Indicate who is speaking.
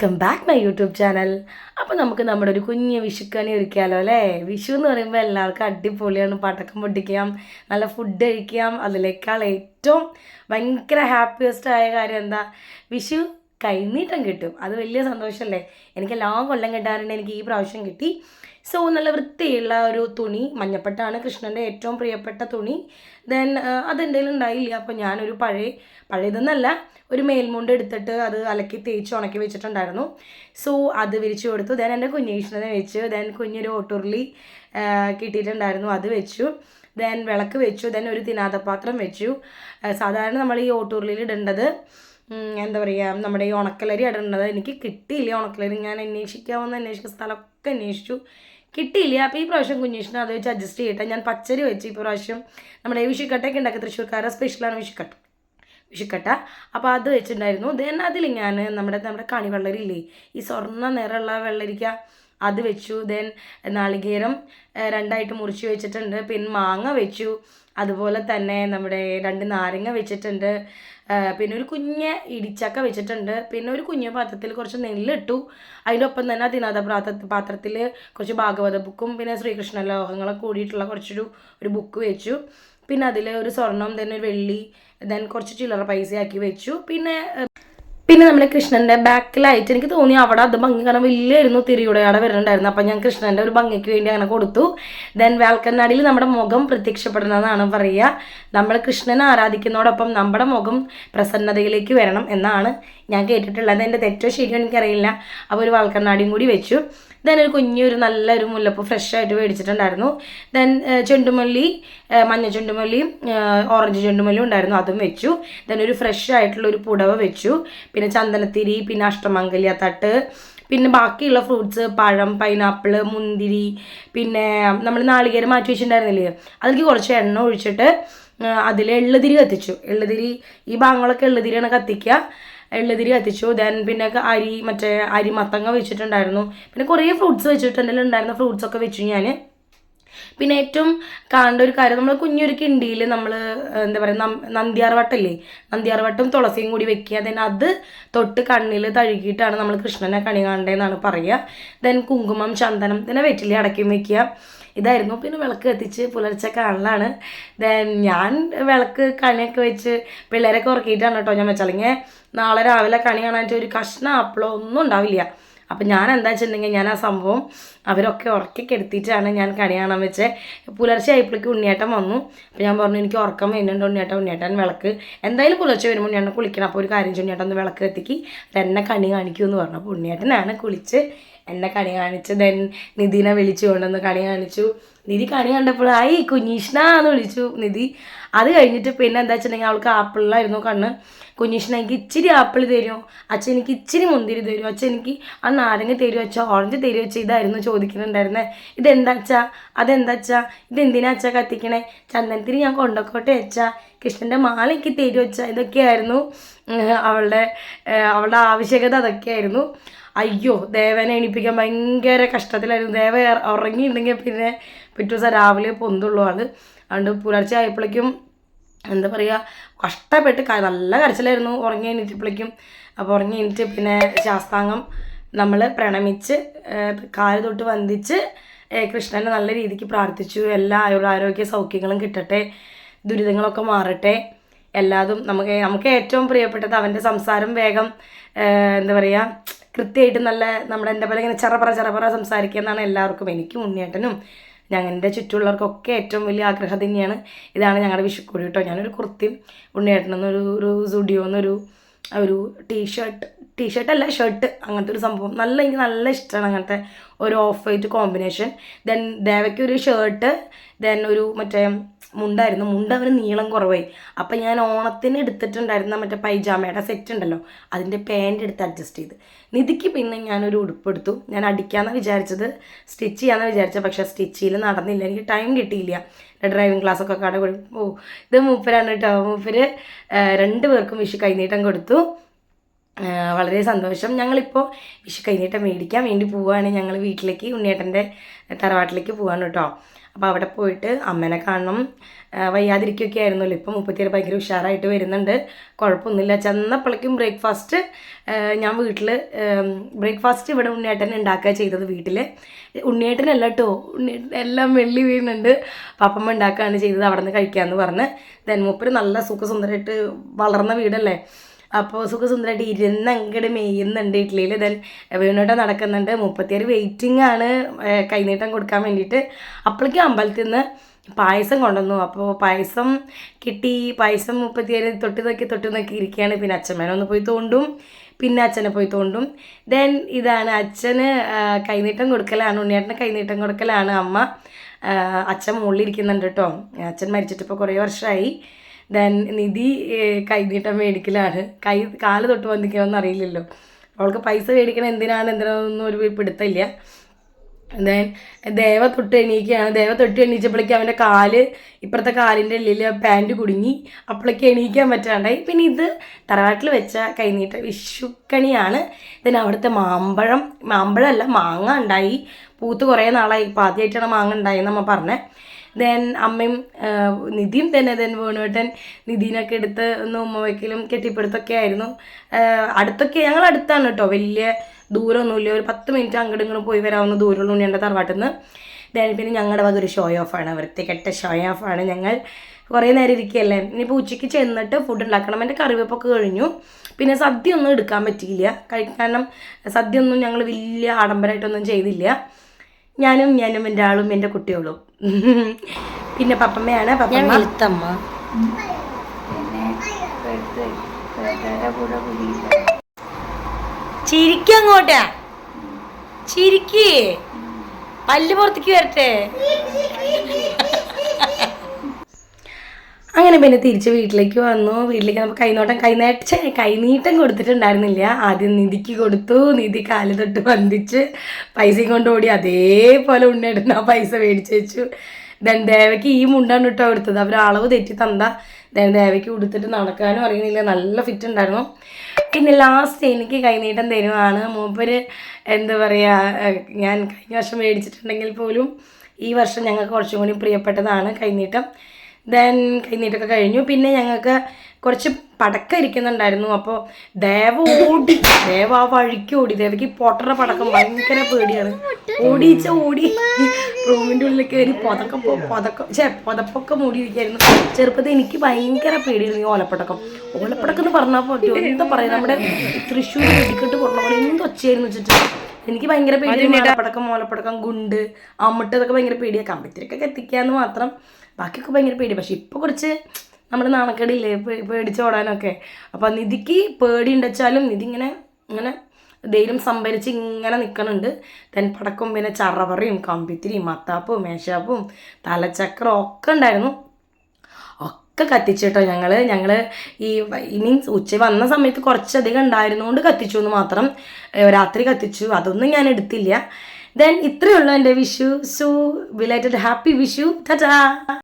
Speaker 1: Welcome back my YouTube channel അപ്പോൾ നമുക്ക് നമ്മുടെ ഒരു കുഞ്ഞ് വിഷുക്കണി ഒരുക്കിയാലോ അല്ലേ? വിഷു എന്ന് പറയുമ്പോൾ എല്ലാവർക്കും അടിപൊളിയാണ്. പടക്കം പൊട്ടിക്കാം നല്ല ഫുഡ് കഴിക്കാം. അതിലേക്കാൾ ഏറ്റവും ഭയങ്കര ഹാപ്പിയസ്റ്റ് ആയ കാര്യം എന്താ? വിഷു കൈനീട്ടം കിട്ടും. അത് വലിയ സന്തോഷമല്ലേ എനിക്ക് എല്ലാ കൊല്ലം കിട്ടാറുണ്ട്. എനിക്ക് ഈ പ്രാവശ്യം കിട്ടി. സോ നല്ല വൃത്തിയുള്ള ഒരു തുണി മഞ്ഞപ്പെട്ടാണ് കൃഷ്ണന്റെ ഏറ്റവും പ്രിയപ്പെട്ട തുണി. ദെൻ അതെന്തെങ്കിലും ഉണ്ടായില്ല? അപ്പോൾ ഞാനൊരു പഴയ പഴയതെന്നല്ല ഒരു മേൽമുണ്ട് എടുത്തിട്ട് അത് അലക്കി തേച്ച് ഉണക്കി വെച്ചിട്ടുണ്ടായിരുന്നു. സോ അത് വിരിച്ചു കൊടുത്തു. ദെൻ എന്റെ കുഞ്ഞീഷ്ണനെ വെച്ച്. ദെൻ കുഞ്ഞൊരു ഓട്ടുരുളി കിട്ടിയിട്ടുണ്ടായിരുന്നു. അത് വെച്ചു. ദെൻ വിളക്ക് വെച്ചു. ദെൻ ഒരു തിനാതപാത്രം വെച്ചു. സാധാരണ നമ്മൾ ഈ ഓട്ടുരുളിയിൽ ഇടേണ്ടത് എന്താ പറയുക നമ്മുടെ ഈ ഉണക്കലരി ഇടേണ്ടത് എനിക്ക് കിട്ടിയില്ല ഉണക്കലരി. ഞാൻ അന്വേഷിക്കാമെന്ന് അന്വേഷിക്കുന്ന സ്ഥലമൊക്കെ അന്വേഷിച്ചു. കിട്ടിയില്ല. അപ്പോൾ ഈ പ്രാവശ്യം കുഞ്ഞീഷിനെ അത് വെച്ച് അഡ്ജസ്റ്റ് ചെയ്യട്ടെ. ഞാൻ പച്ചരി വെച്ച് ഈ പ്രാവശ്യം നമ്മുടെ ഈ വിഷുക്കട്ടയൊക്കെ ഉണ്ടാക്കി തൃശ്ശൂർക്കാരുടെ സ്പെഷ്യലാണ് വിഷുക്കട്ട. വിഷുക്കട്ട. അപ്പോൾ അത് വെച്ചിട്ടുണ്ടായിരുന്നു. ദെൻ അതിൽ ഞാൻ നമ്മുടെ നമ്മുടെ കണി വെള്ളരി ഇല്ലേ? ഈ സ്വർണ നിറമുള്ള വെള്ളരിക്ക അത് വെച്ചു. ദെൻ നാളികേരം രണ്ടായിട്ട് മുറിച്ച് വെച്ചിട്ടുണ്ട്. പിന്നെ മാങ്ങ വെച്ചു. അതുപോലെ തന്നെ നമ്മുടെ രണ്ട് നാരങ്ങ വെച്ചിട്ടുണ്ട്. പിന്നെ ഒരു കുഞ്ഞ് ഇടിച്ചക്ക വെച്ചിട്ടുണ്ട്. പിന്നെ ഒരു കുഞ്ഞ് പാത്രത്തിൽ കുറച്ച് നെല്ലിട്ടു. അതിനൊപ്പം തന്നെ അതിനാഥ പാത്ര പാത്രത്തിൽ കുറച്ച് ഭാഗവത ബുക്കും പിന്നെ ശ്രീകൃഷ്ണ ലോഹങ്ങളൊക്കെ കൂടിയിട്ടുള്ള കുറച്ചൊരു ഒരു ബുക്ക് വെച്ചു. പിന്നെ അതിൽ ഒരു സ്വർണം തന്നെ ഒരു വെള്ളി ദെൻ കുറച്ച് ചില്ലറ പൈസയാക്കി വെച്ചു. പിന്നെ പിന്നെ നമ്മുടെ കൃഷ്ണന്റെ ബാക്കിലായിട്ട് എനിക്ക് തോന്നി അവിടെ അത് ഭംഗി കാരണം വലിയായിരുന്നു തിരിയുടെ അവിടെ വരുന്നുണ്ടായിരുന്നു. അപ്പം ഞാൻ കൃഷ്ണന്റെ ഒരു ഭംഗിക്ക് വേണ്ടി അങ്ങനെ കൊടുത്തു. ദെൻ വേൽക്കണ്ണാടിയിൽ നമ്മുടെ മുഖം പ്രത്യക്ഷപ്പെടുന്നതാണ് പറയുക. നമ്മൾ കൃഷ്ണനെ ആരാധിക്കുന്നതോടൊപ്പം നമ്മുടെ മുഖം പ്രസന്നതയിലേക്ക് വരണം എന്നാണ് ഞാൻ കേട്ടിട്ടുള്ളത്. എന്റെ തെറ്റോ ശരിയോ എനിക്കറിയില്ല. അപ്പോൾ ഒരു വാൽക്കണ്ണാടിയും കൂടി വെച്ചു. ദെൻ ഒരു കുഞ്ഞൊരു നല്ലൊരു മുല്ലപ്പൂ ഫ്രഷ് ആയിട്ട് മേടിച്ചിട്ടുണ്ടായിരുന്നു. ദെൻ ചെണ്ടുമല്ലി മഞ്ഞ ചെണ്ടുമല്ലിയും ഓറഞ്ച് ചെണ്ടുമല്ലിയും ഉണ്ടായിരുന്നു. അതും വെച്ചു. ദെൻ ഒരു ഫ്രഷ് ആയിട്ടുള്ള ഒരു പുടവ വെച്ചു. പിന്നെ ചന്ദനത്തിരി പിന്നെ അഷ്ടമംഗല്യ തട്ട് പിന്നെ ബാക്കിയുള്ള ഫ്രൂട്ട്സ് പഴം പൈനാപ്പിൾ മുന്തിരി പിന്നെ നമ്മൾ നാളികേരം മാറ്റി വെച്ചിട്ടുണ്ടായിരുന്നില്ലേ? അതിലേക്ക് കുറച്ച് എണ്ണ ഒഴിച്ചിട്ട് അതിൽ എള്ളുതിരി കത്തിച്ചു. എള്ളുതിരി ഈ ഭാഗങ്ങളൊക്കെ എള്ളുതിരിയാണ് കത്തിക്കുക. എള്ളുതിരി കത്തിച്ചു. ദെൻ പിന്നെ അരി മറ്റേ അരി മത്തങ്ങ വെച്ചിട്ടുണ്ടായിരുന്നു. പിന്നെ കുറേ ഫ്രൂട്ട്സ് വെച്ചിട്ടുണ്ടെങ്കിൽ ഉണ്ടായിരുന്ന ഫ്രൂട്ട്സൊക്കെ വെച്ചു ഞാൻ പിന്നെ ഏറ്റവും കാണേണ്ട ഒരു കാര്യം നമ്മൾ കുഞ്ഞൊരു കിണ്ടിയിൽ നമ്മൾ എന്താ പറയുക നന്ദിയാർവട്ടല്ലേ നന്ദിയാർവട്ടം തുളസിയും കൂടി വെക്കുക ദെൻ അത് തൊട്ട് കണ്ണിൽ തഴുകിയിട്ടാണ് നമ്മൾ കൃഷ്ണനെ കണി കാണേണ്ടതെന്നാണ് പറയുക ദെൻ കുങ്കുമം ചന്ദനം പിന്നെ വെറ്റിലി അടയ്ക്കും വെക്കുക. ഇതായിരുന്നു. പിന്നെ വിളക്ക് കത്തിച്ച് പുലർച്ചെ കാണലാണ്. ദെൻ ഞാൻ വിളക്ക് കണിയൊക്കെ വെച്ച് പിള്ളേരൊക്കെ ഉറക്കിയിട്ടാണ് കേട്ടോ ഞാൻ വെച്ചാൽ അല്ലെങ്കിൽ നാളെ രാവിലെ കണി കാണാനായിട്ട് ഒരു കഷ്ണ അപ്പളോ ഒന്നും ഉണ്ടാവില്ല. അപ്പം ഞാൻ എന്താ വെച്ചിട്ടുണ്ടെങ്കിൽ ഞാൻ ആ സംഭവം അവരൊക്കെ ഉറക്കി കെടുത്തിയിട്ടാണ് ഞാൻ കണി കാണാൻ വെച്ചത് പുലർച്ചെ ആയപ്പോഴേക്ക് ഉണ്ണിയേട്ടൻ വന്നു. അപ്പോൾ ഞാൻ പറഞ്ഞു എനിക്ക് ഉറക്കം വരുന്നുണ്ട് ഉണ്ണിയേട്ടൻ ഉണ്ണിയേട്ടൻ വിളക്ക്. എന്തായാലും പുലർച്ചെ വരുമ്പോൾ ഉണ്ണിയേട്ടൻ കുളിക്കണം. അപ്പോൾ ഒരു കാര്യം ഉണ്ണിയേട്ടൻ ഒന്ന് വിളക്ക് എത്തിക്ക് എന്നെ കണി കാണിക്കൂ എന്ന് പറഞ്ഞു. അപ്പോൾ ഉണ്ണിയേട്ടനാണ് കുളിച്ച് എന്നെ കണി കാണിച്ച്? ദെൻ നിധിനെ വിളിച്ചു കൊണ്ടുവന്ന് കണി കാണിച്ചു. നിധി കണി കണ്ടപ്പോൾ ആയി കുഞ്ഞീഷ്ണ എന്ന് വിളിച്ചു നിധി. അത് കഴിഞ്ഞിട്ട് പിന്നെ എന്താ വെച്ചിട്ടുണ്ടെങ്കിൽ അവൾക്ക് ആപ്പിളിലായിരുന്നു കണ്ണ്. കുഞ്ഞീഷ്ണ എനിക്ക് ഇച്ചിരി ആപ്പിൾ തരുമോ? അച്ഛൻ എനിക്ക് ഇച്ചിരി മുന്തിരി തരുമോ? അച്ഛൻ എനിക്ക് ആ നാരങ്ങ തരുമോ? അച്ഛാ ഓറഞ്ച് തരുമോ? അച്ഛാ ഇതായിരുന്നു ചോദിക്കുന്നുണ്ടായിരുന്നേ. ഇതെന്താ അച്ഛാ? അതെന്താ അച്ഛാ? ഇതെന്തിനാ അച്ഛാ കത്തിക്കണേ? ചന്ദനത്തിന് ഞാൻ കൊണ്ടക്കോട്ടെ അച്ഛാ? കൃഷ്ണന്റെ മാല എനിക്ക് തരുമോ അച്ഛാ? ഇതൊക്കെയായിരുന്നു അവളുടെ അവളുടെ ആവശ്യകത അതൊക്കെയായിരുന്നു. അയ്യോ ദേവനെ എണീപ്പിക്കാൻ ഭയങ്കര കഷ്ടത്തിലായിരുന്നു. ദേവ ഉറങ്ങിയിട്ടുണ്ടെങ്കിൽ പിന്നെ പിറ്റേ ദിവസം രാവിലെ പൊന്തുള്ളൂ ആൾ അതുകൊണ്ട് പുലർച്ചെ ആയപ്പോഴേക്കും എന്താ പറയുക കഷ്ടപ്പെട്ട് നല്ല കരച്ചിലായിരുന്നു ഉറങ്ങി എണീറ്റപ്പോഴേക്കും. അപ്പോൾ ഉറങ്ങി എണീറ്റ് പിന്നെ ശാസ്താംഗം നമ്മൾ പ്രണമിച്ച് കാൽ തൊട്ട് വന്ദിച്ച് കൃഷ്ണനെ നല്ല രീതിക്ക് പ്രാർത്ഥിച്ചു. എല്ലാ ആരോഗ്യ സൗഖ്യങ്ങളും കിട്ടട്ടെ ദുരിതങ്ങളൊക്കെ മാറട്ടെ. എല്ലാതും നമുക്ക് നമുക്ക് ഏറ്റവും പ്രിയപ്പെട്ടത് അവന്റെ സംസാരം വേഗം എന്താ പറയുക കൃത്യമായിട്ട് നല്ല നമ്മുടെ എന്റെ പോലെ ഇങ്ങനെ ചെറപ്പറ ചെറപ്പറ സംസാരിക്കുക എന്നാണ് എല്ലാവർക്കും എനിക്കും ഉണ്ണിയേട്ടനും ഞങ്ങളുടെ ചുറ്റുമുള്ളവർക്കൊക്കെ ഏറ്റവും വലിയ ആഗ്രഹം തന്നെയാണ്. ഇതാണ് ഞങ്ങളുടെ വിഷുക്കുടി കേട്ടോ. ഞാനൊരു കുർത്തിയും ഉണ്ണിയേട്ടനെന്നൊരു ഒരു സുഡിയോ എന്നൊരു ഒരു ടീഷർട്ട് ടീഷർട്ട് അല്ല ഷർട്ട് അങ്ങനത്തെ ഒരു സംഭവം. നല്ല എനിക്ക് നല്ല ഇഷ്ടമാണ് അങ്ങനത്തെ ഒരു ഓഫ് വൈറ്റ് കോമ്പിനേഷൻ. ദെൻ ദേവയ്ക്ക് ഒരു ഷർട്ട് ദെൻ ഒരു മറ്റേ മുണ്ടായിരുന്നു. മുണ്ട് അവന് നീളം കുറവായി. അപ്പം ഞാൻ ഓണത്തിന് എടുത്തിട്ടുണ്ടായിരുന്ന മറ്റേ പൈജാമയുടെ സെറ്റ് ഉണ്ടല്ലോ അതിന്റെ പാന്റ് എടുത്ത് അഡ്ജസ്റ്റ് ചെയ്ത്. നിധിക്ക് പിന്നെ ഞാനൊരു ഉടുപ്പെടുത്തു ഞാൻ അടിക്കാമെന്ന് വിചാരിച്ചത് സ്റ്റിച്ച് ചെയ്യാമെന്ന് വിചാരിച്ചത് പക്ഷേ സ്റ്റിച്ചിൽ നടന്നില്ല. എനിക്ക് ടൈം കിട്ടിയില്ല. ഡ്രൈവിംഗ് ക്ലാസ്സൊക്കെ കട കൊടു ഓ ഇത് മൂപ്പരാണ് കേട്ടോ മൂപ്പര് രണ്ട് പേർക്കും വിഷു കൈനീട്ടം കൊടുത്തു. വളരെ സന്തോഷം. ഞങ്ങളിപ്പോൾ വിഷു കൈനീട്ടം മേടിക്കാൻ വേണ്ടി പോവുകയാണ് ഞങ്ങൾ വീട്ടിലേക്ക് ഉണ്ണിയേട്ടന്റെ തറവാട്ടിലേക്ക് പോവാണ് കേട്ടോ. അപ്പോൾ അവിടെ പോയിട്ട് അമ്മനെ കാണണം. വയ്യാതിരിക്കുകയൊക്കെ ആയിരുന്നല്ലോ. ഇപ്പം മുപ്പത്തിയേഴ് ഭയങ്കര ഉഷാറായിട്ട് വരുന്നുണ്ട്. കുഴപ്പമൊന്നുമില്ല. ചെന്നപ്പോഴേക്കും ബ്രേക്ക്ഫാസ്റ്റ് ഞാൻ വീട്ടിൽ ബ്രേക്ക്ഫാസ്റ്റ് ഇവിടെ ഉണ്ണിയേട്ടൻ ഉണ്ടാക്കുക ചെയ്തത് വീട്ടിൽ ഉണ്ണിയേട്ടനല്ല കേട്ടോ. ഉണ്ണിയേട്ടൻ എല്ലാം വെള്ളി വീഴുന്നുണ്ട്. പാപ്പമ്മ ഉണ്ടാക്കുകയാണ് ചെയ്തത് അവിടെ നിന്ന് കഴിക്കാമെന്ന് പറഞ്ഞ്. ദെൻ നല്ല സുഖസുന്ദരമായിട്ട് വളർന്ന വീടല്ലേ? അപ്പോൾ സുഖസുന്ദരമായിട്ട് ഇരുന്ന് അങ്ങോട്ട് മെയ്യുന്നുണ്ട് ഇഡ്ഡലിയിൽ ദെൻ വീണോട്ടം നടക്കുന്നുണ്ട്. മുപ്പത്തിയാറ് വെയിറ്റിംഗ് ആണ് കൈനീട്ടം കൊടുക്കാൻ വേണ്ടിയിട്ട്. അപ്പോഴേക്കും അമ്പലത്തിൽ നിന്ന് പായസം കൊണ്ടുവന്നു. അപ്പോൾ പായസം കിട്ടി. പായസം മുപ്പത്തിയേഴ് തൊട്ട് നോക്കി തൊട്ട് നോക്കി ഇരിക്കുകയാണ്. പിന്നെ അച്ഛമ്മേനൊന്ന് പോയി തോണ്ടും പിന്നെ അച്ഛനെ പോയി തോണ്ടും. ദെൻ ഇതാണ് അച്ഛന് കൈനീട്ടം കൊടുക്കലാണ്. ഉണ്ണിയേട്ടന് കൈനീട്ടം കൊടുക്കലാണ്. അമ്മ അച്ഛൻ മുകളിലിരിക്കുന്നുണ്ട് കേട്ടോ. അച്ഛൻ മരിച്ചിട്ട് ഇപ്പോൾ കുറേ വർഷമായി ദെൻ നിധി കൈനീട്ടം മേടിക്കലാണ്. കൈ കാൽ തൊട്ട് വന്നിക്കണമെന്ന് അറിയില്ലല്ലോ. അവൾക്ക് പൈസ മേടിക്കണം എന്തിനാണ് എന്തിനാണെന്നൊന്നും ഒരു പിടുത്തമില്ല. ദെൻ ദേവ തൊട്ട് എണീക്കുകയാണ്. ദേവ തൊട്ട് എണീച്ചപ്പോഴേക്കും അവന്റെ കാൽ ഇപ്പുറത്തെ കാലിന്റെ ഉള്ളിൽ പാന്റ് കുടുങ്ങി. അപ്പോഴേക്ക് എണീക്കാൻ പറ്റാണ്ടായി. പിന്നെ ഇത് തറവാട്ടിൽ വെച്ച കൈനീട്ട വിഷുക്കണിയാണ്. ദെൻ അവിടുത്തെ മാമ്പഴം മാമ്പഴമല്ല മാങ്ങ ഉണ്ടായി. പൂത്ത് കുറേ നാളായി. ഇപ്പോൾ ആദ്യമായിട്ടാണ് മാങ്ങ ഉണ്ടായെന്ന് അമ്മ പറഞ്ഞേ. ദെൻ അമ്മയും നിധിയും തന്നെ ദെൻ വേണുവേട്ടൻ നിധീനൊക്കെ എടുത്ത് ഒന്ന് ഉമ്മ വയ്ക്കലും കെട്ടിപ്പിടുത്തൊക്കെ ആയിരുന്നു. അടുത്തൊക്കെ ഞങ്ങൾ അടുത്താണ് കേട്ടോ. വലിയ ദൂരമൊന്നുമില്ല. ഒരു പത്ത് മിനിറ്റ് അങ്ങോട്ടും ഇങ്ങോട്ടും പോയി വരാവുന്ന ദൂരമുള്ള ഉണ്ണിയുടെ തറവാട്ടിൽ നിന്ന് ദെൻ പിന്നെ ഞങ്ങളുടെ വക ഒരു ഷോ ഓഫാണ് വൃത്തികെട്ട ഷോ ഓഫാണ് ഞങ്ങൾ കുറേ നേരം ഇരിക്കുകയല്ലേ. ഇനിയിപ്പോൾ ഉച്ചയ്ക്ക് ചെന്നിട്ട് ഫുഡ് ഉണ്ടാക്കണം. എന്റെ കറിവേപ്പൊക്കെ കഴിഞ്ഞു. പിന്നെ സദ്യ ഒന്നും എടുക്കാൻ പറ്റിയില്ല. കഴിക്കാനും സദ്യ ഒന്നും ഞങ്ങൾ വലിയ ആഡംബരമായിട്ടൊന്നും ചെയ്തില്ല. ഞാനും ഞാനും എന്റെ ആളും എന്റെ കുട്ടികളും. പിന്നെ പപ്പമ്മയാണ് പപ്പമ്മ.
Speaker 2: വെളുത്തമ്മ
Speaker 1: ചിരിക്കങ്ങോട്ടാ ചിരിക്ക്. പല്ല് പുറത്തേക്ക് വരട്ടെ. അങ്ങനെ പിന്നെ തിരിച്ച് വീട്ടിലേക്ക് വന്നു. വീട്ടിലേക്ക് നമുക്ക് കൈനോട്ടം കൈനേട്ട കൈനീട്ടം കൊടുത്തിട്ടുണ്ടായിരുന്നില്ല. ആദ്യം നിധിക്ക് കൊടുത്തു. നിധി കാൽ തൊട്ട് വന്ദിച്ച് പൈസയും കൊണ്ട് ഓടി അതേപോലെ ഉണ്ണിയെടുത്ത് ആ പൈസ മേടിച്ച് വെച്ചു. ദേവയ്ക്ക് ഈ മുണ്ടാണ് കേട്ടോ എടുത്തത് അവർ അളവ് തെറ്റി ദെൻ ദേവയ്ക്ക് ഉടുത്തിട്ട് നടക്കാനും അറിയുന്നില്ല. നല്ല ഫിറ്റ് ഉണ്ടായിരുന്നു. പിന്നെ ലാസ്റ്റ് എനിക്ക് കൈനീട്ടം തരുവാണ്. മൂപ്പര് എന്താ പറയുക ഞാൻ കഴിഞ്ഞ വർഷം മേടിച്ചിട്ടുണ്ടെങ്കിൽ പോലും ഈ വർഷം ഞങ്ങൾക്ക് കുറച്ചും കൂടി പ്രിയപ്പെട്ടതാണ് കൈനീട്ടം. ദെൻ കൈനീട്ടൊക്കെ കഴിഞ്ഞു. പിന്നെ ഞങ്ങൾക്ക് കുറച്ച് പടക്കം ഇരിക്കുന്നുണ്ടായിരുന്നു. അപ്പോൾ ദേവ ഓടി ദേവ ആ വഴിക്ക് ഓടി. ദേവയ്ക്ക് പൊട്ടറ പടക്കം ഭയങ്കര പേടിയാണ്. ഓടിച്ച ഓടി. റൂമിന്റെ ഉള്ളിൽ കയറി പുതക്കം പുതക്കം ചേ പുതപ്പൊക്കെ മൂടിയിരിക്കായിരുന്നു ചെറുപ്പത്തിൽ എനിക്ക് ഭയങ്കര പേടിയായിരുന്നു ഈ ഓലപ്പടക്കം. ഓലപ്പടക്കം എന്ന് പറഞ്ഞാൽ പറ്റുമോ എന്താ പറയുക നമ്മുടെ തൃശ്ശൂർ വെടിക്കെട്ട് പറഞ്ഞ പോലെ എന്തൊച്ചയായിരുന്നു വെച്ചിട്ട്? എനിക്ക് ഭയങ്കര പേടിയാണ് പടക്കം മോലപ്പടക്കം ഗുണ്ട് അമ്മിട്ട് ഇതൊക്കെ ഭയങ്കര പേടിയാണ് കമ്പത്തിരിക്കൊക്കെ എത്തിക്കാന്ന് മാത്രം. ബാക്കിയൊക്കെ ഭയങ്കര പേടി. പക്ഷെ ഇപ്പോൾ കുറച്ച് നമ്മുടെ നാണക്കേടില്ലേ? പേടിച്ചോടാനൊക്കെ അപ്പം നിധിക്ക് പേടി ഉണ്ടെച്ചാലും നിധി ഇങ്ങനെ ഇങ്ങനെ ധൈര്യം സംഭരിച്ച് ഇങ്ങനെ നിൽക്കണുണ്ട് തൻ പടക്കം പിന്നെ ചറവറയും കമ്പിത്തിരിയും മത്താപ്പും മേശാപ്പും തലച്ചക്രം ഒക്കെ ഉണ്ടായിരുന്നു. ഒക്കെ കത്തിച്ചിട്ടോ ഞങ്ങൾ ഞങ്ങൾ ഈ മീൻസ് ഉച്ച വന്ന സമയത്ത് കുറച്ചധികം ഉണ്ടായിരുന്നുകൊണ്ട് കത്തിച്ചു എന്ന് മാത്രം രാത്രി കത്തിച്ചു. അതൊന്നും ഞാൻ എടുത്തില്ല. ദെൻ ഇത്രയേ ഉള്ളൂ എന്റെ Vishu so belated happy Vishu. Tata